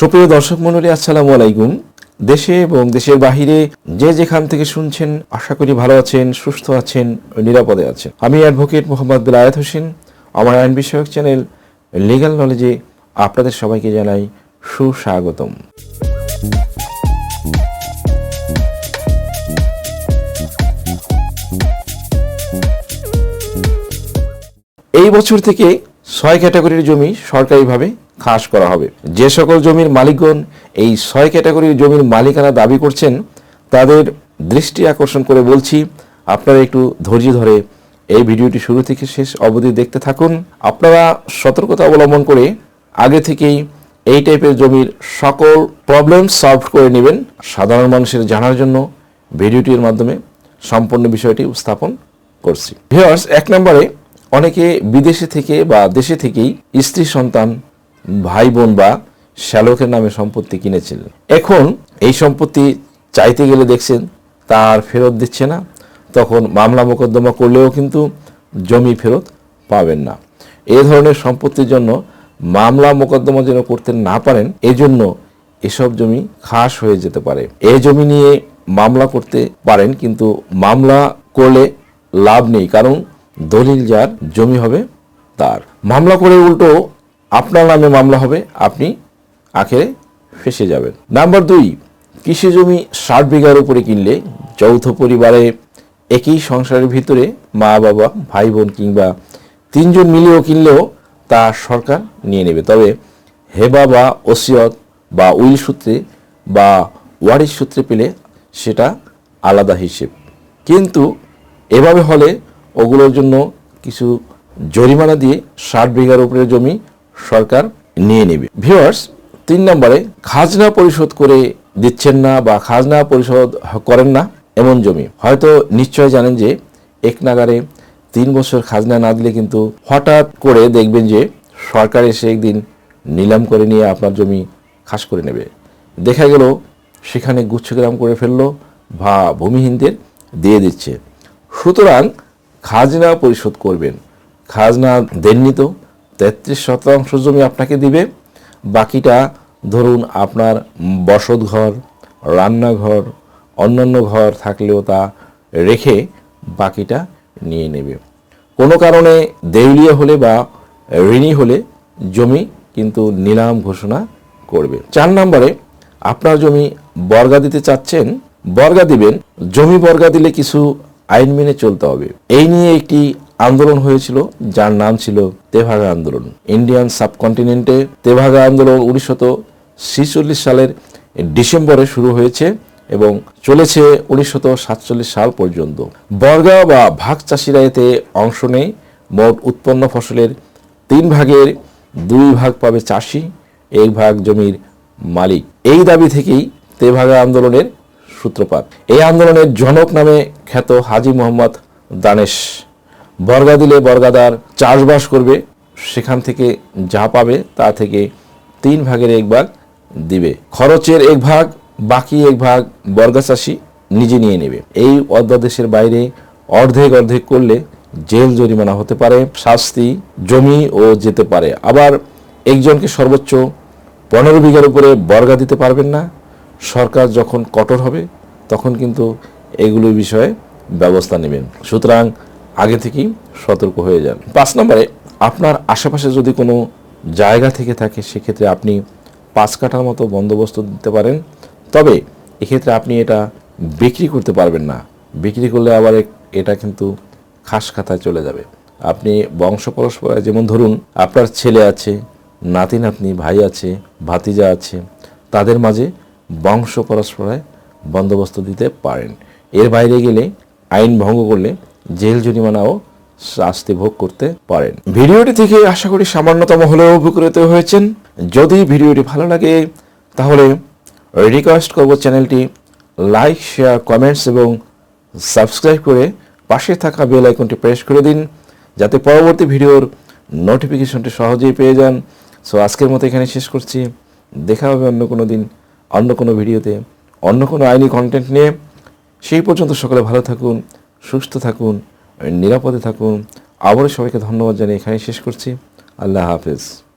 সুপ্রিয় দর্শক মন্ডলী আসসালামু আলাইকুম। দেশে এবং দেশের বাহিরে যে যেখান থেকে শুনছেন, আশা করি ভালো আছেন, সুস্থ আছেন, নিরাপদে আছেন। আমি অ্যাডভোকেট মোহাম্মদ বিলায়াত হোসেন। আমার আইন বিষয়ক চ্যানেল লিগ্যাল নলেজে আপনাদের সবাইকে জানাই সুস্বাগতম। এই বছর থেকে ছয় ক্যাটাগরির জমি সরকারিভাবে খাস করা হবে। যে সকল জমির মালিকগণ এই ছয় ক্যাটাগরির জমির মালিকানা দাবি করছেন, তাদের দৃষ্টি আকর্ষণ করে বলছি, আপনারা একটু ধৈর্য ধরে এই ভিডিওটি শুরু থেকে শেষ অবধি দেখতে থাকুন। আপনারা সতর্কতা অবলম্বন করে আগে থেকেই এই টাইপের জমির সকল প্রবলেম সলভ করে নেবেন। সাধারণ মানুষের জানার জন্য ভিডিওটির মাধ্যমে সম্পূর্ণ বিষয়টি উপস্থাপন করছি। ভিউয়ার্স এক নম্বরে, অনেকে বিদেশে থেকে বা দেশে থেকেই স্ত্রী সন্তান ভাই বোন বা শ্যালকের নামে সম্পত্তি কিনেছিলেন। এখন এই সম্পত্তি চাইতে গেলে দেখছেন তার ফেরত দিচ্ছে না। তখন মামলা মোকদ্দমা করলেও কিন্তু জমি ফেরত পাবেন না। এ ধরনের সম্পত্তির জন্য মামলা মোকদ্দমা যেন করতে না পারেন, এজন্য এসব জমি খাস হয়ে যেতে পারে। এই জমি নিয়ে মামলা করতে পারেন, কিন্তু মামলা করলে লাভ নেই, কারণ দলিল যার, জমি হবে তার। মামলা করে উল্টো আপনার নামে মামলা হবে, আপনি আখেরে ফেসে যাবেন। নাম্বার দুই, কৃষি জমি ষাট বিঘার উপরে কিনলে যৌথ পরিবারে একই সংসারের ভিতরে মা, বাবা ভাই বোন কিংবা তিনজন মিলেও কিনলেও তা সরকার নিয়ে নেবে। তবে হেবা বা ওসিয়ত বা উইল সূত্রে বা ওয়ারিশ সূত্রে পেলে সেটা আলাদা হিসেব। কিন্তু এভাবে হলে ওগুলোর জন্য কিছু জরিমানা দিয়ে ষাট বিঘার উপরে জমি সরকার নিয়ে নেবে। ভিউয়ার্স তিন নম্বরে, খাজনা পরিশোধ করে দিচ্ছেন না বা খাজনা পরিশোধ করেন না এমন জমি। হয়তো নিশ্চয় জানেন যে, এক নাগারে তিন বছর খাজনা না দিলে কিন্তু হঠাৎ করে দেখবেন যে, সরকার এসে একদিন নিলাম করে নিয়ে আপনার জমি খাস করে নেবে। দেখা গেল, সেখানে গুচ্ছগ্রাম করে ফেলল বা ভূমিহীনদের দিয়ে দিচ্ছে। সুতরাং খাজনা পরিশোধ করবেন। খাজনা দেননি তো? তেত্রিশ শতাংশ জমি আপনাকে দিবে। বাকিটা ধরুন আপনার বসত ঘর রান্নাঘর, অন্যান্য ঘর থাকলেও তা রেখে বাকিটা নিয়ে নেবে। কোনো কারণে দেউলিয়া হলে বা ঋণী হলে জমি কিন্তু নিলাম ঘোষণা করবে। চার নম্বরে আপনার জমি বর্গা দিতে চাচ্ছেন, বর্গা দিবেন, জমি বর্গা দিলে কিছু আইন মেনে চলতে হবে। এই নিয়ে একটি আন্দোলন হয়েছিল, যার নাম ছিল তেভাগা আন্দোলন। ইন্ডিয়ান সাবকন্টিনেন্টে তেভাগা আন্দোলন ছিচল্লিশ সালের ডিসেম্বরে শুরু হয়েছে এবং চলেছে সাতচল্লিশ সাল পর্যন্ত। বর্গা বা ভাগ চাষিরা এতে অংশ নেয়। মোট উৎপন্ন ফসলের তিন ভাগের দুই ভাগ পাবে চাষি, এক ভাগ জমির মালিক। এই দাবি থেকেই তেভাগা আন্দোলনের সূত্রপাত। এই আন্দোলনের জনক নামে খ্যাত হাজি মোহাম্মদ দানেশ। বর্গা দিলে বর্গাদার চাষবাস করবে, সেখান থেকে যা পাবে তা থেকে তিন ভাগের এক ভাগ দিবে। খরচের এক ভাগ, বাকি এক ভাগ বর্গা চাষি নিজে নিয়ে নেবে। এই অধ্যাদেশের বাইরে অর্ধেক অর্ধেক করলে জেল জরিমানা হতে পারে, শাস্তি জমি ও যেতে পারে। আবার একজনকে সর্বোচ্চ পনেরো বিঘার উপরে বর্গা দিতে পারবেন না। সরকার যখন কঠোর হবে, তখন কিন্তু এগুলোর বিষয়ে ব্যবস্থা নেবেন। সুতরাং আগে থেকেই সতর্ক হয়ে যান। পাঁচ নম্বরে, আপনার আশেপাশে যদি কোনো জায়গা থেকে থাকে, সেক্ষেত্রে আপনি পাঁচ কাঠার মতো বন্দোবস্ত দিতে পারেন। তবে এক্ষেত্রে আপনি এটা বিক্রি করতে পারবেন না। বিক্রি করলে আবার এটা কিন্তু খাস খাতায় চলে যাবে। আপনি বংশ পরস্পরায় যেমন ধরুন, আপনার ছেলে আছে, নাতি নাতনি, ভাই আছে, ভাতিজা আছে, তাদের মাঝে বংশ পরস্পরায় বন্দোবস্ত দিতে পারেন। এর বাইরে গেলে আইন ভঙ্গ করলে জেল জরিমানাও শাস্তি ভোগ করতে পারেন। ভিডিওটি থেকে আশা করি সামান্যতম হলেও উপকৃত হয়েছেন। যদি ভিডিওটি ভালো লাগে, তাহলে রিকোয়েস্ট করব চ্যানেলটি লাইক শেয়ার কমেন্টস এবং সাবস্ক্রাইব করে পাশে থাকা বেল আইকনটি প্রেস করে দিন, যাতে পরবর্তী ভিডিওর নোটিফিকেশনটি সহজেই পেয়ে যান। সো আজকের মতো এখানে শেষ করছি। দেখা হবে অন্য কোনো দিন, অন্য কোনো ভিডিওতে, অন্য কোনো আইনি কন্টেন্ট নিয়ে। সেই পর্যন্ত সকলে ভালো থাকুন। সুস্থ থাকুন নিরাপদে থাকুন। আবারও সবাইকে ধন্যবাদ জানিয়ে এখানে শেষ করছি। আল্লাহ হাফেজ।